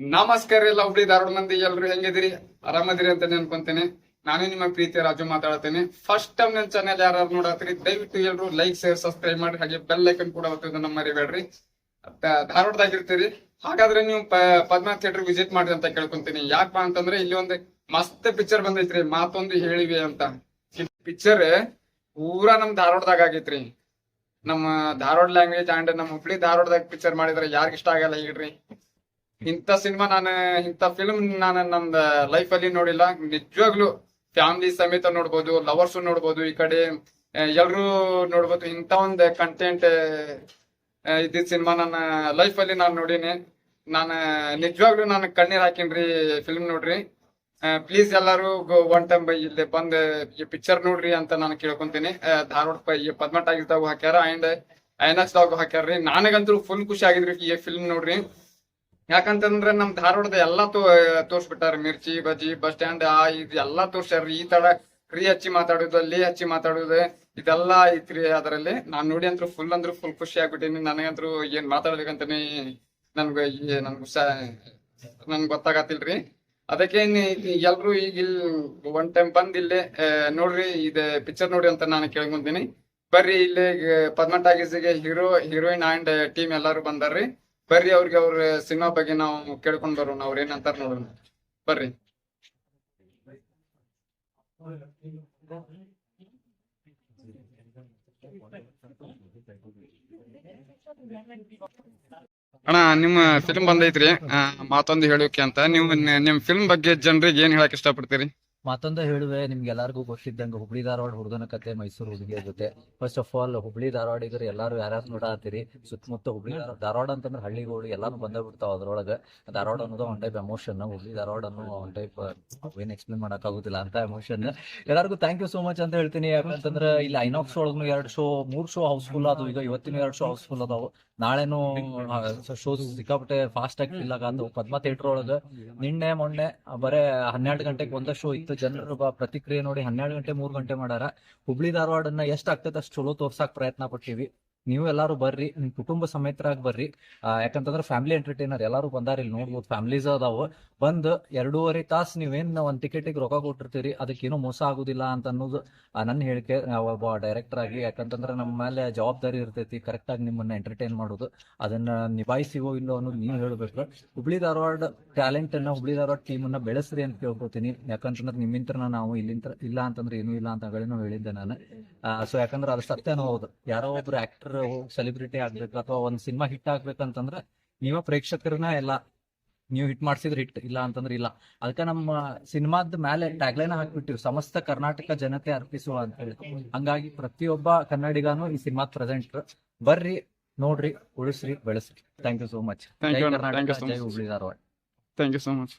ನಮಸ್ಕಾರ ಎಲ್ಲ ಹುಬ್ಳಿ ಧಾರವಾಡ ಮಂದಿ ಎಲ್ರು ಹೆಂಗಿದಿರಿ ಆರಾಮದಿರಿ ಅಂತ ಅನ್ಕೊಂತೀನಿ ನಾನು ನಿಮ್ಮ ಪ್ರೀತಿ ರಾಜು ಮಾತಾಡ್ತೇನೆ. ಫಸ್ಟ್ ಟೈಮ್ ನನ್ನ ಚಾನೆಲ್ ಯಾರು ನೋಡತ್ರಿ ದಯವಿಟ್ಟು ಎಲ್ರು ಲೈಕ್ ಶೇರ್ ಸಬ್ಸ್ಕ್ರೈಬ್ ಮಾಡಿ, ಹಾಗೆ ಬೆಲ್ ಲೈಕನ್ ಕೂಡ ನಮ್ಮ ಮರಿಬೇಡ್ರಿ ಧಾರವಾಡದಾಗಿರ್ತೀರಿ. ಹಾಗಾದ್ರೆ ನೀವು ಪದ್ಮ ಥಿಯೇಟರ್ ವಿಸಿಟ್ ಮಾಡ್ರಿ ಅಂತ ಕೇಳ್ಕೊಂತೀನಿ. ಯಾಕಪ್ಪ ಅಂತಂದ್ರೆ ಇಲ್ಲಿ ಒಂದು ಮಸ್ತ್ ಪಿಕ್ಚರ್ ಬಂದೈತ್ರಿ. ಮಾತೊಂದು ಹೇಳಿವಿ ಅಂತ. ಪಿಕ್ಚರ್ ಪೂರಾ ನಮ್ ಧಾರವಾಡದಾಗ ಆಗೈತ್ರಿ. ನಮ್ಮ ಧಾರವಾಡ ಲ್ಯಾಂಗ್ವೇಜ್ ಅಂಡ್ ನಮ್ಮ ಹುಬ್ಳಿ ಧಾರವಾಡದಾಗ ಪಿಕ್ಚರ್ ಮಾಡಿದ್ರೆ ಯಾರಿಗಿಷ್ಟ ಆಗಲ್ಲ ಹೇಳ್ರಿ. ಇಂಥ ಸಿನಿಮಾ ನಾನು, ಇಂಥ ಫಿಲ್ಮ್ ನಾನು ನನ್ನ ಲೈಫ್ ಅಲ್ಲಿ ನೋಡಿಲ್ಲ. ನಿಜವಾಗ್ಲು ಫ್ಯಾಮಿಲಿ ಸಮೇತ ನೋಡ್ಬೋದು ಲವರ್ಸ್ ನೋಡ್ಬೋದು ಈ ಕಡೆ. ಎಲ್ರು ನೋಡ್ಬೋದು. ಇಂಥ ಒಂದು ಕಂಟೆಂಟ್ ಇದ್ದ ಸಿನಿಮಾ ನನ್ನ ಲೈಫ್ ಅಲ್ಲಿ ನಾನು ನೋಡೀನಿ. ನಾನು ನಿಜವಾಗ್ಲೂ ನಾನು ಕಣ್ಣೀರ್ ಹಾಕಿನ್ರಿ ಫಿಲ್ಮ್ ನೋಡ್ರಿ. ಪ್ಲೀಸ್ ಎಲ್ಲಾರು ಒನ್ ಟೈಮ್ ಬೈ ಇಲ್ಲಿ ಬಂದ್ ಈ ಪಿಕ್ಚರ್ ನೋಡ್ರಿ ಅಂತ ನಾನು ಕೇಳ್ಕೊಂತೀನಿ. ಧಾರವಾಡ ಪ- ಈ ಪದ್ಮ ಟಾಗಿಸ್ದಾಗ ಹಾಕ್ಯಾರ ಅಂಡ್ ಐನಾಕ್ಸ್ ದಾಗ ಹಾಕ್ಯಾರ್ರಿ. ನನಗಂತೂ ಫುಲ್ ಖುಷಿ ಆಗಿದ್ರಿ ಈ ಫಿಲ್ಮ್ ನೋಡ್ರಿ. ಯಾಕಂತಂದ್ರೆ ನಮ್ ಧಾರವಾಡದ ಎಲ್ಲಾ ತೋ, ತೋರ್ಸ್ಬಿಟ್ಟಾರ, ಮಿರ್ಚಿ, ಬಜ್ಜಿ, ಬಸ್ ಸ್ಟ್ಯಾಂಡ್, ಆ, ಇದ್ ಎಲ್ಲಾ ತೋರ್ಸ್ಯಾರ ಈ ತರ ಕ್ರಿ ಹಚ್ಚಿ ಮಾತಾಡುದು ಅಲ್ಲಿ ಹಚ್ಚಿ ಮಾತಾಡುದು, ಇದೆಲ್ಲಾ ಐತ್ರಿ ಅದರಲ್ಲಿ ನಾನ್ ನೋಡಿ ಅಂದ್ರು ಫುಲ್ ಅಂದ್ರು ಫುಲ್ ಖುಷಿ ಆಗ್ಬಿಟ್ಟಿನಿ. ನನಗಂತ್ರು ಏನ್ ಮಾತಾಡ್ಬೇಕಂತಾನೆ ನನ್ಗ ನನ್ಗ ನನ್ ಗೊತ್ತಾಗತ್ತಿಲ್ರಿ. ಅದಕ್ಕೆ ಎಲ್ರು ಈಗ ಇಲ್ಲಿ ಒನ್ ಟೈಮ್ ಬಂದ್ ಇಲ್ಲಿ ನೋಡ್ರಿ ಇದ ಪಿಕ್ಚರ್ ನೋಡಿ ಅಂತ ನಾನು ಕೇಳ್ಕೊಂತೀನಿ ಬರ್ರಿ ಇಲ್ಲಿ ಪದ್ಮ ಟಾಕೀಸ್ಗೆ ಹೀರೋ ಹೀರೋಯಿನ್ ಅಂಡ್ ಟೀಮ್ ಎಲ್ಲಾರು ಬಂದಾರ್ರಿ. ಬರ್ರಿ ಅವ್ರಿಗೆ ಅವ್ರ ಸಿನಿಮಾ ಬಗ್ಗೆ ನಾವು ಕೇಳ್ಕೊಂಡ್ ಬರೋಣ, ಅವ್ರ ಏನಂತಾರ ನೋಡೋಣ. ಬರ್ರಿ. ಅಣ್ಣ, ನಿಮ್ಮ ಫಿಲ್ಮ್ ಬಂದೈತ್ರಿ. ಮಾತೊಂದು ಹೇಳೋಕೆ ಅಂತ. ನೀವು ನಿಮ್ಮ ನಿಮ್ ಫಿಲ್ಮ್ ಬಗ್ಗೆ ಜನರಿಗೆ ಏನ್ ಹೇಳಕ್ ಇಷ್ಟಪಡ್ತೀರಿ? ಮತ್ತೊಂದು ಹೇಳುವೆ ನಿಮ್ಗೆ ಎಲ್ಲರಿಗೂ ಗೊತ್ತಿದ್ದಂಗೆ ಹುಬ್ಳಿ ಧಾರವಾಡ ಹುಡುಗನ ಕತೆ ಮೈಸೂರು ಹುಡುಗಿಯ ಜೊತೆ. ಫಸ್ಟ್ ಆಫ್ ಆಲ್ ಹುಬ್ಳಿ ಧಾರವಾಡಿಗರು ಎಲ್ಲಾರು ಯಾರ್ಯಾರು ನೋಡಾತಿರಿ? ಸುತ್ತಮುತ್ತ ಹುಬ್ಳಿ ಧಾರವಾಡ ಅಂತಂದ್ರೆ ಹಳ್ಳಿಗಳು ಎಲ್ಲಾನು ಬಂದೇ ಬಿಡ್ತಾವ ಅದ್ರೊಳಗೆ. ಧಾರವಾಡ ಅನ್ನೋದು one type emotion Hubli Dharwad ಅನ್ನೋ ಒನ್ ಟೈಪ್ ಏನ್ ಎಕ್ಸ್ಪ್ಲೇನ್ ಮಾಡಕ್ ಆಗುದಿಲ್ಲ ಅಂತ ಎಮೋಷನ್ ಎಲ್ಲರಿಗೂ ಥ್ಯಾಂಕ್ ಯು ಸೋ ಮಚ್ ಅಂತ ಹೇಳ್ತೀನಿ. ಯಾಕಂತಂದ್ರೆ ಇಲ್ಲಿ ಐನಾಕ್ಸ್ ಒಳಗೂ ಎರಡು ಶೋ ಮೂರ್ ಶೋ ಹೌಸ್ಫುಲ್ ಅದು ಈಗ ಇವತ್ತಿನ ಎರಡು ಶೋ ಹೌಸ್ಫುಲ್ ಅದಾವು ನಾಳೆನು ಶೋಸ್ ಸಿಕ್ಕಾಪಟ್ಟೆ ಫಾಸ್ಟ್ ಆಗಿ ಆಗತ್ತವು ಪದ್ಮ ಥಿಯೇಟರ್ ಒಳಗ ನಿನ್ನೆ, ಮೊನ್ನೆ ಬರೇ ಹನ್ನೆರಡು ಗಂಟೆಗೆ ಒಂದ ಶೋ ಇತ್ತು. ಜನರು ಪ್ರತಿಕ್ರಿಯೆ ನೋಡಿ ಹನ್ನೆರಡು ಗಂಟೆ ಮೂರ್ ಗಂಟೆ ಮಾಡಾರ. ಹುಬ್ಳಿ ಧಾರವಾಡನ್ನ ಎಷ್ಟ್ ಆಗ್ತೈತೆ ಅಷ್ಟು ಚಲೋ ತೋರ್ಸಾಕ್ ಪ್ರಯತ್ನ ಪಟ್ಟಿವಿ ನೀವು ಎಲ್ಲಾರು ಬರ್ರಿ, ನಿಮ್ ಕುಟುಂಬ ಸಮೇತರಾಗಿ ಬರ್ರಿ. ಯಾಕಂತಂದ್ರೆ ಫ್ಯಾಮಿಲಿ ಎಂಟರ್ಟೈನರ್ ಎಲ್ಲಾರು ಬಂದಾರ ಇಲ್ಲಿ ನೋಡ್ಬೋದು ಫ್ಯಾಮಿಲೀಸ್ ಅದಾವ. ಬಂದ್ ಎರಡೂವರೆ ತಾಸ್ ನೀವೇನ್ ಒಂದ್ ಟಿಕೆಟಿಗೆ ರೊಕ್ಕ ಕೊಟ್ಟಿರ್ತೀರಿ, ಅದಕ್ಕೇನು ಮೋಸ ಆಗುದಿಲ್ಲ ಅಂತ ಅನ್ನೋದು ನನ್ನ ಹೇಳಿಕೆ. ಒಬ್ಬ ಡೈರೆಕ್ಟರ್ ಆಗಿ, ಯಾಕಂತಂದ್ರೆ ನಮ್ಮ ಮೇಲೆ ಜವಾಬ್ದಾರಿ ಇರ್ತೈತಿ ಕರೆಕ್ಟ್ ಆಗಿ ನಿಮ್ಮನ್ನ ಎಂಟರ್ಟೈನ್ ಮಾಡೋದು. ಅದನ್ನ ನಿಭಾಯಿಸಿವೋ ಇಲ್ಲೋ ಅನ್ನೋದು ನೀವು ಹೇಳ್ಬೇಕು. ಹುಬ್ಳಿ ಧಾರವಾಡ ಟ್ಯಾಲೆಂಟ್ ಅನ್ನ, ಹುಬ್ಳಿ ಧಾರವಾಡ ಟೀಮ್ ಅನ್ನ ಬೆಳೆಸ್ರಿ ಅಂತ ಕೇಳ್ಕೊತೀನಿ. ಯಾಕಂತಂದ್ರೆ ನಿಮ್ಮಿಂತ್ರ ನಾವು ಇಲ್ಲಿಂತ್ರ, ಇಲ್ಲ ಅಂತಂದ್ರೆ ಏನೂ ಇಲ್ಲ ಅಂತ ಹೇಳಿದ್ದೆ ನಾನು. ಸೊ ಯಾಕಂದ್ರೆ ಅದು ಸತ್ಯನೂ ಹೌದು. ಯಾರೋ ಒಬ್ರು ಆಕ್ಟರ್ ಸೆಲೆಬ್ರಿಟಿ ಆಗ್ಬೇಕು ಅಥವಾ ಒಂದ್ ಸಿನಿಮಾ ಹಿಟ್ ಆಗ್ಬೇಕಂತಂದ್ರೆ ನೀವ ಪ್ರೇಕ್ಷಕರನ್ನ ಎಲ್ಲ ನೀವು ಹಿಟ್ ಮಾಡ್ಸಿದ್ರೆ ಹಿಟ್ ಇಲ್ಲ ಅಂತಂದ್ರೆ ಇಲ್ಲ. ಅದಕ್ಕೆ ನಮ್ಮ ಸಿನಿಮಾದ ಮೇಲೆ ಟ್ಯಾಗ್ಲೈನ್ ಹಾಕ್ಬಿಟ್ಟಿವಿ ಸಮಸ್ತ ಕರ್ನಾಟಕ ಜನತೆ ಅರ್ಪಿಸುವ ಅಂತ ಹೇಳಿ ಹಂಗಾಗಿ ಪ್ರತಿಯೊಬ್ಬ ಕನ್ನಡಿಗಾನು ಈ ಸಿನಿಮಾ ಪ್ರೆಸೆಂಟ್ ಬರ್ರಿ ನೋಡ್ರಿ ಉಳಿಸ್ರಿ ಬೆಳೆಸ್ರಿ. Thank you so much thank Jai Karnataka so ಜೈ much. Hubli Dharwad. Thank you so much